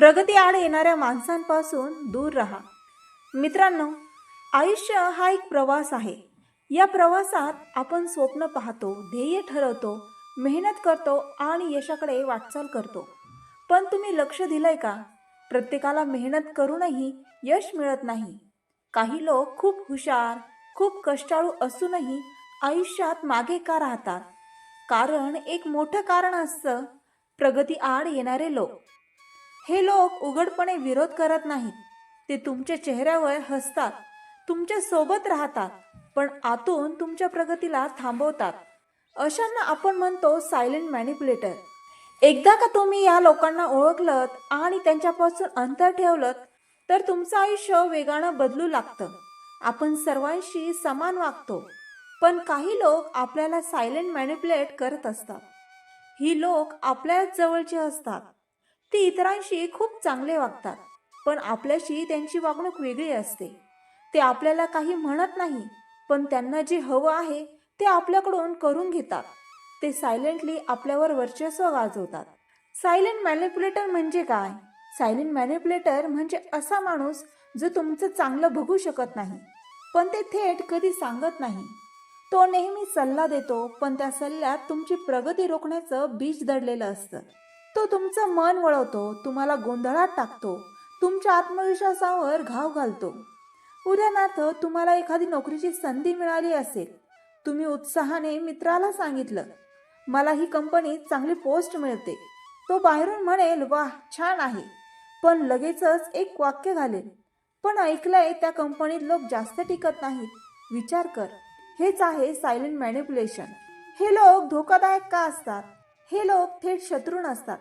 प्रगती आड येणाऱ्या माणसांपासून दूर राहा. मित्रांनो आयुष्य हा एक प्रवास आहे. या प्रवासात आपण स्वप्न पाहतो ध्येय ठरवतो मेहनत करतो आणि यशाकडे वाटचाल करतो. पण तुम्ही लक्ष दिलंय का? प्रत्येकाला मेहनत करूनही यश मिळत नाही. काही लोक खूप हुशार खूप कष्टाळू असूनही आयुष्यात मागे का राहतात? कारण एक मोठं कारण असतं प्रगती आड येणारे लोक. हे लोक उघडपणे विरोध करत नाहीत. ते तुमच्या चेहऱ्यावर हसतात तुमच्यासोबत राहतात पण आतून तुमच्या प्रगतीला थांबवतात. अशांना आपण म्हणतो सायलेंट मॅनिप्युलेटर एकदा का तुम्ही या लोकांना ओळखलत आणि त्यांच्यापासून अंतर ठेवलं तर तुमचं आयुष्य वेगानं बदलू लागतं. आपण सर्वांशी समान वागतो पण काही लोक आपल्याला सायलेंट मॅनिप्युलेट करत असतात. ही लोक आपल्याच जवळचे असतात. ते इतरांशी खूप चांगले वागतात पण आपल्याशी त्यांची वागणूक वेगळी असते. ते आपल्याला काही म्हणत नाही पण त्यांना जे हवं आहे ते आपल्याकडून करून घेतात. ते सायलेंटली आपल्यावर वर्चस्व गाजवतात. सायलेंट मॅनिप्युलेटर म्हणजे काय? सायलेंट मॅनिप्युलेटर म्हणजे असा माणूस जो तुमचं चांगलं बघू शकत नाही पण ते थेट कधी सांगत नाही. तो नेहमी सल्ला देतो पण त्या सल्ल्यात तुमची प्रगती रोखण्याचं बीज दडलेलं असतं. तो तुमचं मन वळवतो तुम्हाला गोंधळात टाकतो तुमच्या आत्मविश्वासावर घाव घालतो. उदाहरणार्थ तुम्हाला एखादी नोकरीची संधी मिळाली असेल तुम्ही उत्साहाने मित्राला सांगितलं मला ही कंपनी चांगली पोस्ट मिळते. तो बाहेरून म्हणेल वाह छान आहे. पण लगेचच एक वाक्य घालेल पण ऐकलंय त्या कंपनीत लोक जास्त टिकत नाहीत. विचार कर हेच आहे सायलेंट मॅनिप्युलेशन. हे लोक धोकादायक का असतात? हे लोक थेट शत्रू नसतात.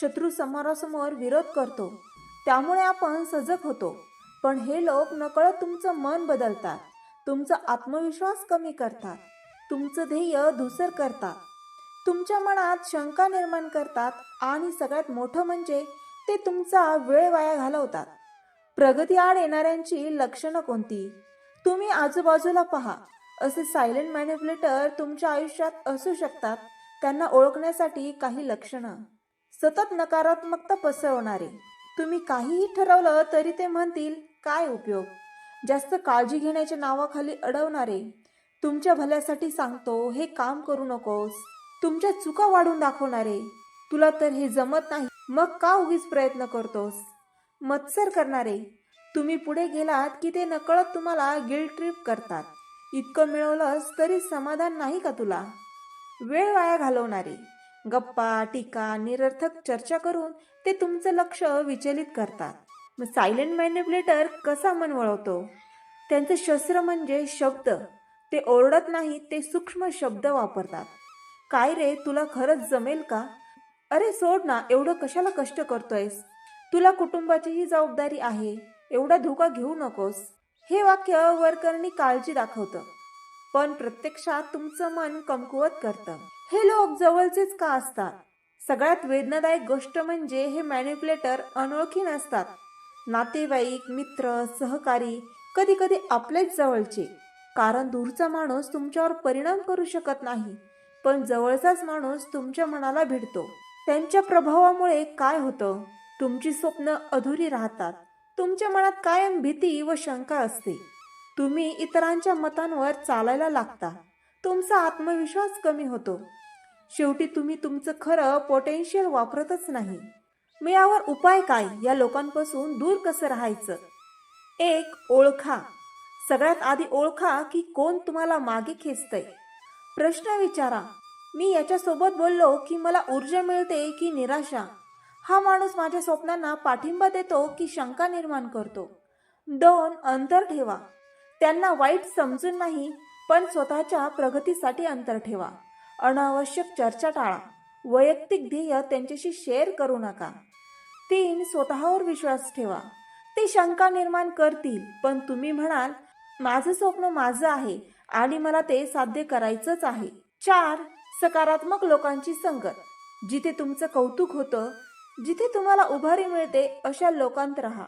शत्रू समोरासमोर विरोध करतो. त्यामुळे आपण सजग होतो. पण हे लोक नकळत तुमचं मन बदलतात. तुमचा आत्मविश्वास कमी करतात. तुमचं ध्येय धुसर करतात. तुमच्या मनात शंका निर्माण करतात आणि सगळ्यात मोठं म्हणजे ते तुमचा वेळ वाया घालवतात. प्रगती आड येणाऱ्यांची लक्षणं कोणती? तुम्ही आजूबाजूला पहा. असे सायलेंट मॅनिप्युलेटर तुमच्या आयुष्यात असू शकतात. त्यांना ओळखण्यासाठी काही लक्षणं. सतत नकारात्मकता पसरवणारे. तुम्ही काहीही ठरवलं तरी ते म्हणतील काय उपयोग? जास्त काळजी घेण्याच्या नावाखाली अडवणारे. तुमच्या भल्यासाठी सांगतो हे काम करू नकोस. तुमच्या चुका वाढून दाखवणारे. तुला तर हे जमत नाही. मग का उगीच प्रयत्न करतोस? मत्सर करणारे. तुम्ही पुढे गेलात की ते नकळत तुम्हाला गिल्ट ट्रिप करतात. इतकं मिळवलंस तरी समाधान नाही का तुला? वेळ वाया घालवणारे. गप्पा टीका निरर्थक चर्चा करून ते तुमचं लक्ष विचलित करतात. मग सायलेंट मॅनिप्युलेटर कसा मन वळवतो? त्यांचं शस्त्र म्हणजे शब्द. ते ओरडत नाही ते सूक्ष्म शब्द वापरतात. काय रे तुला खरंच जमेल का? अरे सोड ना एवढं कशाला कष्ट करतोयस? तुला कुटुंबाचीही जबाबदारी आहे एवढा धोका घेऊ नकोस. हे वाक्य वरकरणी काळजी दाखवतं. पण प्रत्यक्षात तुमचं मन कमकुवत करतं. हे लोक जवळचेच का असतात? सगळ्यात वेदनादायक गोष्ट म्हणजे हे मॅन्युप्युलेटर अनोळखी नसतात. नातेवाईक मित्र सहकारी कधी कधी आपलेच जवळचे. कारण दूरचा माणूस तुमच्यावर परिणाम करू शकत नाही पण जवळचाच माणूस तुमच्या मनाला भिडतो. त्यांच्या प्रभावामुळे काय होतं? तुमची स्वप्न अधुरी राहतात. तुमच्या मनात कायम भीती व शंका असते. तुम्ही इतरांच्या मतांवर चालायला लागता. तुमचा आत्मविश्वास कमी होतो. शेवटी तुम्ही तुमचं खरं पोटेन्शियल वापरतच नाही. मग यावर उपाय काय? या लोकांपासून दूर कसं राहायचं? एक ओळखा. सगळ्यात आधी ओळखा की कोण तुम्हाला मागे खेचतंय. प्रश्न विचारा. मी याच्यासोबत बोललो की मला ऊर्जा मिळते की निराशा? हा माणूस माझ्या स्वप्नांना पाठिंबा देतो की शंका निर्माण करतो. दोन अंतर ठेवा. त्यांना वाईट समजून नाही पण स्वतःच्या प्रगतीसाठी अंतर ठेवा. अनावश्यक चर्चा टाळा. वैयक्तिक ध्येय त्यांच्याशी शेअर करू नका. तीन स्वतःवर विश्वास ठेवा. ते शंका निर्माण करतील पण तुम्ही म्हणाल माझं स्वप्न माझं आहे आणि मला ते साध्य करायचंच आहे. चार सकारात्मक लोकांची संगत. जिथे तुमचं कौतुक होतं जिथे तुम्हाला उभारी मिळते अशा लोकांत राहा.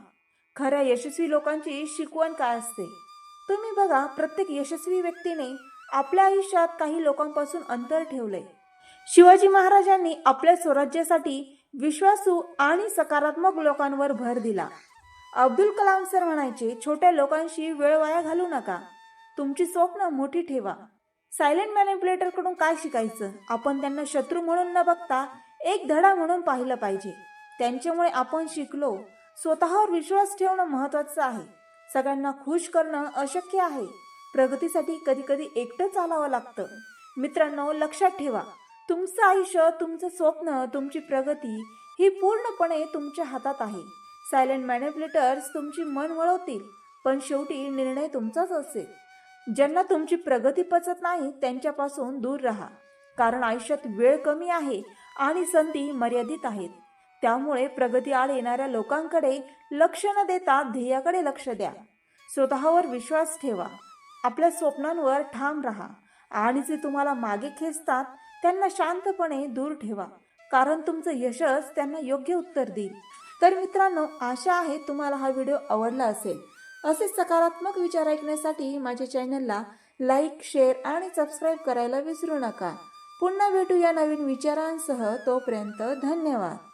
खऱ्या यशस्वी लोकांची शिकवण काय असते? तुम्ही बघा प्रत्येक यशस्वी व्यक्तीने आपल्या आयुष्यात काही लोकांपासून अंतर ठेवले शिवाजी महाराजांनी आपल्या स्वराज्यासाठी विश्वासू आणि सकारात्मक लोकांवर भर दिला. अब्दुल कलाम सर म्हणायचे छोट्या लोकांशी वेळ वाया घालू नका. तुमची स्वप्न मोठी ठेवा. सायलेंट मॅनिप्युलेटरकडून काय शिकायचं? आपण त्यांना शत्रू म्हणून न बघता एक धडा म्हणून पाहिलं पाहिजे. त्यांच्यामुळे आपण शिकलो. स्वतःवर विश्वास ठेवणं महत्वाचं आहे. सगळ्यांना खुश करणं अशक्य आहे. प्रगतीसाठी कधी कधी एकटं चालावं लागतं. मित्रांनो लक्षात ठेवा. तुमचं आयुष्य तुमचं स्वप्न तुमची प्रगती ही पूर्णपणे तुमच्या हातात आहे. सायलेंट मॅनिप्युलेटर्स तुमची मन वळवतील पण शेवटी निर्णय तुमचाच असेल. ज्यांना तुमची प्रगती पचत नाही त्यांच्यापासून दूर राहा. कारण आयुष्यात वेळ कमी आहे आणि संधी मर्यादित आहेत. त्यामुळे प्रगती आड येणाऱ्या लोकांकडे लक्ष न देता ध्येयाकडे लक्ष द्या. स्वतःवर विश्वास ठेवा. आपल्या स्वप्नांवर ठाम राहा आणि जे तुम्हाला मागे खेचतात त्यांना शांतपणे दूर ठेवा. कारण तुमचं यशच त्यांना योग्य उत्तर देईल. तर मित्रांनो आशा आहे तुम्हाला हा व्हिडिओ आवडला असेल. असे सकारात्मक विचार ऐकण्यासाठी माझ्या चॅनलला लाईक शेअर आणि सबस्क्राईब करायला विसरू नका. पुन्हा भेटू या नवीन विचारांसह. तोपर्यंत धन्यवाद.